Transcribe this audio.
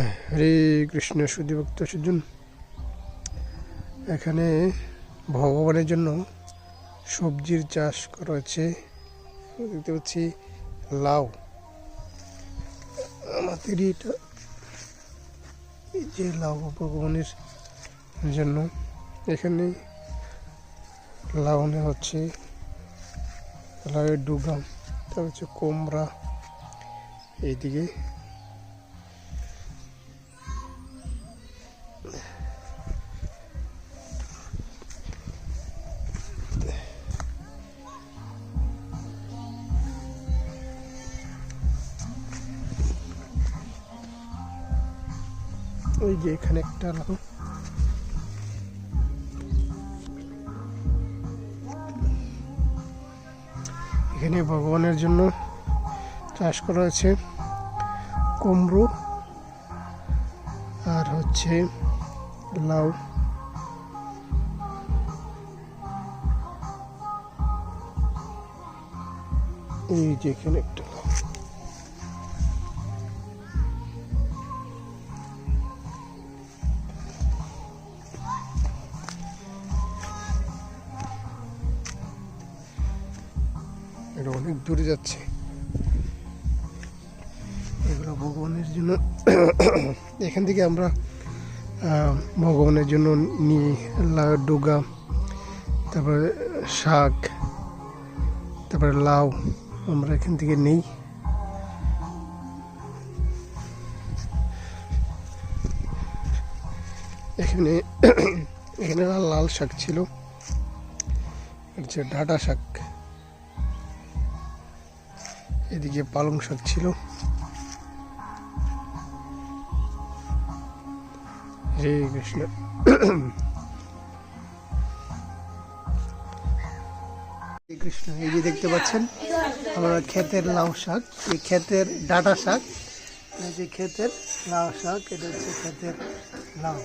হরে কৃষ্ণ সুদীভক্ত সুজন। এখানে ভগবানের জন্য সবজির চাষ করা হচ্ছে। দেখতে পাচ্ছি লাউ। আমাদের এটা এই যে লাউ ভগবানের জন্য এখানে লাউ নেওয়া হচ্ছে। লাউয়ের ডুগাম তারপর হচ্ছে কোমরা এইদিকে ওই যে এখানে একটা লাউ এখানে ভগবানের জন্য চাষ করা হয়েছে কুমড়ো আর হচ্ছে লাউ। এই যে এখানে একটা লাউ। এটা অনেক দূরে যাচ্ছে। এগুলো ভগবানের জন্য। এখান থেকে আমরা ভগবানের জন্য নিই ডুগা তারপরে শাক, তারপরে লাউ আমরা এখান থেকে নেই। এখানে এখানে লাল শাক ছিল। হচ্ছে ডাটা শাক। এদিকে পালং শাক ছিল হরে কৃষ্ণ কৃষ্ণ, এই যে দেখতে পাচ্ছেন, আমরা ক্ষেতের লাউ শাক, এই ক্ষেতের ডাটা শাক যে ক্ষেতের লাউ শাক, এটা হচ্ছে ক্ষেতের লাউ।